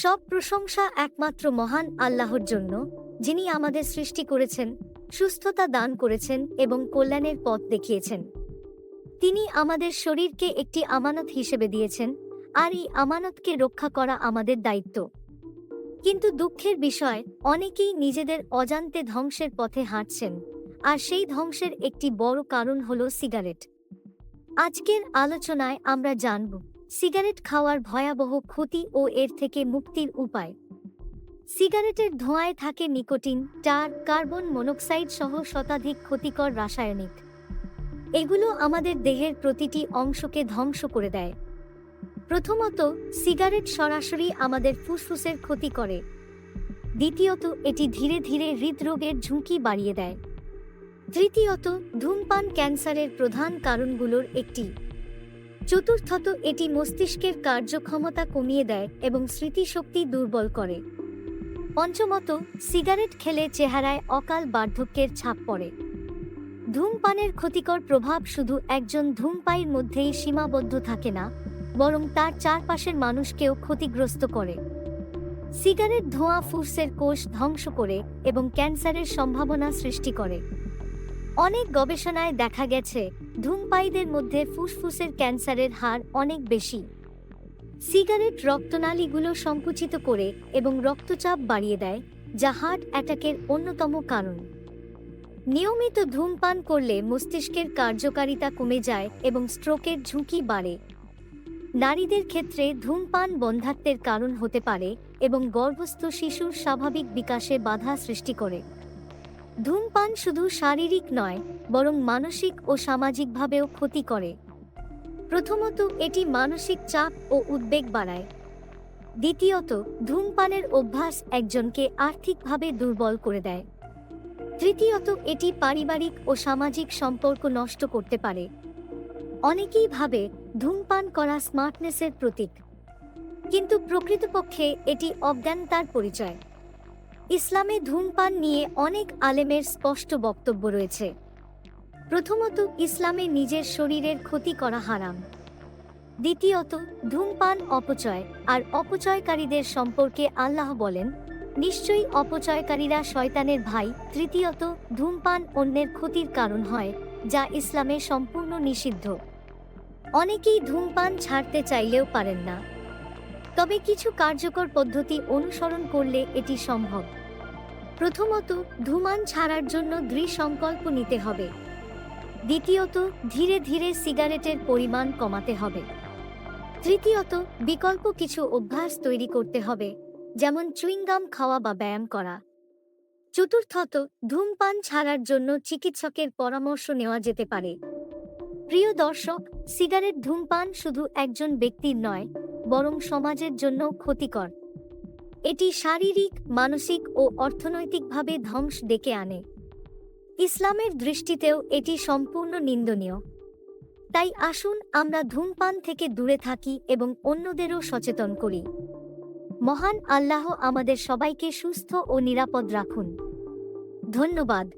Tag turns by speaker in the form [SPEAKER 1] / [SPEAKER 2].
[SPEAKER 1] সব প্রশংসা একমাত্র মহান আল্লাহর জন্য, যিনি আমাদের সৃষ্টি করেছেন, সুস্থতা দান করেছেন এবং কল্যাণের পথ দেখিয়েছেন। তিনি আমাদের শরীরকে একটি আমানত হিসেবে দিয়েছেন, আর এই আমানতকে রক্ষা করা আমাদের দায়িত্ব। কিন্তু দুঃখের বিষয়, অনেকেই নিজেদের অজান্তে ধ্বংসের পথে হাঁটছেন, আর সেই ধ্বংসের একটি বড় কারণ হল সিগারেট। আজকের আলোচনায় আমরা জানব সিগারেট খাওয়ার ভয়াবহ ক্ষতি ও এর থেকে মুক্তির উপায়। সিগারেটের ধোঁয়ায় থাকে নিকোটিন, টার, কার্বন মনোক্সাইড সহ শতাধিক ক্ষতিকর রাসায়নিক। এগুলো আমাদের দেহের প্রতিটি অংশকে ধ্বংস করে দেয়। প্রথমত, সিগারেট সরাসরি আমাদের ফুসফুসের ক্ষতি করে। দ্বিতীয়ত, এটি ধীরে ধীরে হৃদরোগের ঝুঁকি বাড়িয়ে দেয়। তৃতীয়ত, ধূমপান ক্যান্সারের প্রধান কারণগুলোর একটি। চতুর্থত এটি মস্তিষ্কের কার্যক্ষমতা কমিয়ে দেয় এবং স্মৃতিশক্তি দুর্বল করে। পঞ্চমত, সিগারেট খেলে চেহারায় অকাল বার্ধক্যের ছাপ পড়ে। ধূমপানের ক্ষতিকর প্রভাব শুধু একজন ধূমপায়ীর মধ্যেই সীমাবদ্ধ থাকে না, বরং তার চারপাশের মানুষকেও ক্ষতিগ্রস্ত করে। সিগারেট ধোঁয়া ফুসের কোষ ধ্বংস করে এবং ক্যান্সারের সম্ভাবনা সৃষ্টি করে। অনেক গবেষণায় দেখা গেছে, ধূমপায়ীদের মধ্যে ফুসফুসের ক্যান্সারের হার অনেক বেশি। সিগারেট রক্তনালীগুলো সংকুচিত করে এবং রক্তচাপ বাড়িয়ে দেয়, যা হার্ট অ্যাটাকের অন্যতম কারণ। নিয়মিত ধূমপান করলে মস্তিষ্কের কার্যকারিতা কমে যায় এবং স্ট্রোকের ঝুঁকি বাড়ে। নারীদের ক্ষেত্রে ধূমপান বন্ধাত্বের কারণ হতে পারে এবং গর্ভস্থ শিশুর স্বাভাবিক বিকাশে বাধা সৃষ্টি করে। ধূমপান শুধু শারীরিক নয়, বরং মানসিক ও সামাজিকভাবেও ক্ষতি করে। প্রথমত, এটি মানসিক চাপ ও উদ্বেগ বাড়ায়। দ্বিতীয়ত, ধূমপানের অভ্যাস একজনকে আর্থিকভাবে দুর্বল করে দেয়। তৃতীয়ত, এটি পারিবারিক ও সামাজিক সম্পর্ক নষ্ট করতে পারে। অনেকেই ভাবে, ধূমপান করা স্মার্টনেসের প্রতীক। কিন্তু প্রকৃতপক্ষে, এটি অজ্ঞানতার পরিচয়। ইসলামে ধূমপান নিয়ে অনেক আলেমের স্পষ্ট বক্তব্য রয়েছে। প্রথমত, ইসলামে নিজের শরীরের ক্ষতি করা হারাম। দ্বিতীয়ত, ধূমপান অপচয় আর অপচয়কারীদের সম্পর্কে আল্লাহ বলেন, নিশ্চয়ই অপচয়কারীরা শয়তানের ভাই। তৃতীয়ত, ধূমপান অন্যের ক্ষতির কারণ হয়, যা ইসলামে সম্পূর্ণ নিষিদ্ধ। অনেকেই ধূমপান ছাড়তে চাইলেও পারেন না। তবে কিছু কার্যকর পদ্ধতি অনুসরণ করলে এটি সম্ভব। প্রথমত ধূমান ছাড়ার জন্য দৃঢ় সংকল্প নিতে হবে। দ্বিতীয়ত, ধীরে ধীরে সিগারেটের পরিমাণ কমাতে হবে। তৃতীয়ত, বিকল্প কিছু অভ্যাস তৈরি করতে হবে, যেমন চুইংগাম খাওয়া বা ব্যায়াম করা। চতুর্থত, ধূমপান ছাড়ার জন্য চিকিৎসকের পরামর্শ নেওয়া যেতে পারে। প্রিয় দর্শক, সিগারেট ধূমপান শুধু একজন ব্যক্তির নয় বরং সমাজের জন্য ক্ষতিকর। এটি শারীরিক, মানসিক ও অর্থনৈতিকভাবে ধ্বংস ডেকে আনে। ইসলামের দৃষ্টিতেও এটি সম্পূর্ণ নিন্দনীয়। তাই আসুন আমরা ধূমপান থেকে দূরে থাকি এবং অন্যদেরও সচেতন করি। মহান আল্লাহ আমাদের সবাইকে সুস্থ ও নিরাপদ রাখুন। ধন্যবাদ।